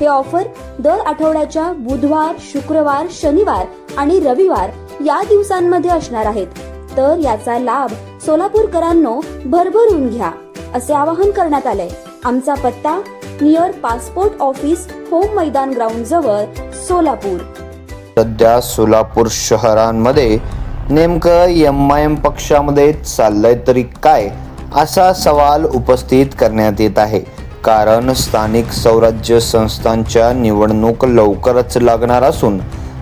हे ऑफर दर आठवड्याच्या बुधवार शुक्रवार शनिवार आणि रविवार या दिवसांमध्ये असणार आहेत. तर याचा लाभ सोलापूरकरांनो भरभरून घ्या असे आवाहन करण्यात आले आमचा पत्ता नियर पासपोर्ट ऑफिस होम मैदान ग्राउंड जवळ सोलापूर. सध्या सोलापूर शहरांमध्ये नेमकं एम आय एम पक्षामध्ये चाललंय तरी काय असा सवाल उपस्थित करण्यात येत आहे. कारण स्थानिक स्वराज्य संस्थांच्या निवडणूक लवकरच लागणार असून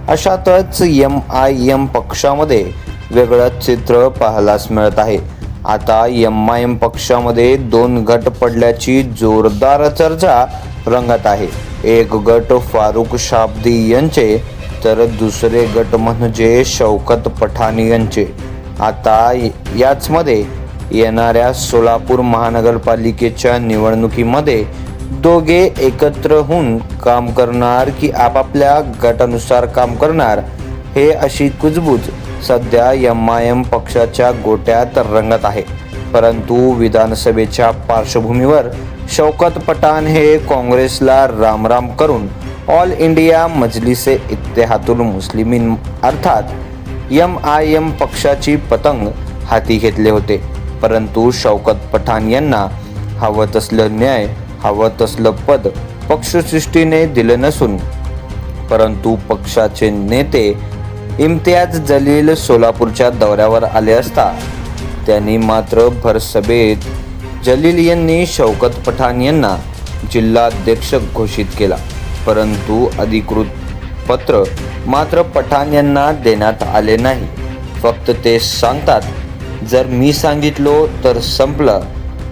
अशातच एम आय एम पक्षामध्ये वेगळं चित्र पाहायलाच मिळत आहे. आता एम आय एम पक्षामध्ये दोन गट पडल्याची जोरदार चर्चा रंगत आहे. एक गट फारुख शाब्दी यांचे तर दुसरे गट म्हणजे शौकत पठाणी यांचे. आता याचमध्ये येणाऱ्या सोलापूर महानगरपालिकेच्या निवडणुकीमध्ये दोघे एकत्र होऊन काम करणार की आपापल्या गटानुसार काम करणार हे अशी कुजबूज सध्या एम आय एम पक्षाच्या गोट्यात रंगत आहे. परंतु विधानसभेच्या पार्श्वभूमीवर शौकत पठाण हे काँग्रेसला रामराम करून ऑल इंडिया मजलिसे इत्तेहातुल मुस्लिमीन अर्थात एम आय एम पक्षाची पतंग हाती घेतले होते. परंतु शौकत पठाण यांना हवं तसलं न्याय हवं तसलं पद पक्षसृष्टीने दिलं नसून परंतु पक्षाचे नेते इम्तियाज जलील सोलापूरच्या दौऱ्यावर आले असता त्यांनी मात्र भरसभेत जलील यांनी शौकत पठाण यांना जिल्हाध्यक्ष घोषित केला. परंतु अधिकृत पत्र मात्र पठाण यांना देण्यात आले नाही. फक्त ते सांगतात जर मी सांगितलो तर संपलं.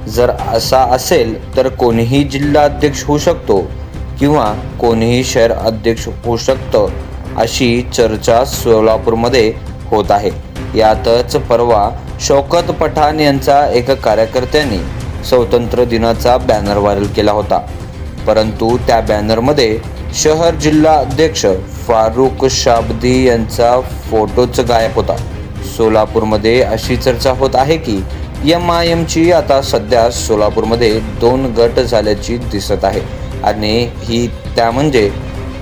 जर असा असेल तर कोणीही जिल्हा अध्यक्ष होऊ शकतो किंवा कोणीही शहर अध्यक्ष होऊ शकतं अशी चर्चा सोलापूरमध्ये होत आहे. यातच परवा शौकत पठाण यांचा एका कार्यकर्त्याने स्वातंत्र्य दिनाचा बॅनर व्हायरल केला होता. परंतु त्या बॅनरमध्ये शहर जिल्हा अध्यक्ष फारुख शाब्दी यांचा फोटोच गायब होता. सोलापूरमध्ये अशी चर्चा होत आहे की एम आय एमची आता सध्या सोलापूरमध्ये दोन गट झाल्याची दिसत आहे. आणि ही त्या म्हणजे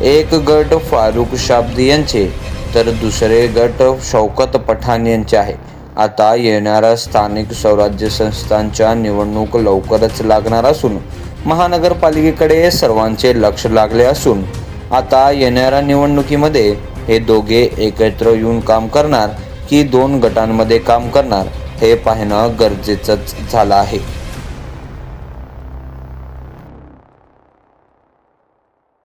एक गट फारुख शाब्दी यांचे तर दुसरे गट शौकत पठाण यांचे आहे. आता येणाऱ्या स्थानिक स्वराज्य संस्थांच्या निवडणूक लवकरच लागणार असून महानगरपालिकेकडे सर्वांचे लक्ष लागले असून आता येणाऱ्या निवडणुकीमध्ये हे दोघे एकत्र येऊन काम करणार की दोन गटांमध्ये काम करणार हे पाहणं गरजेचंच झालं आहे.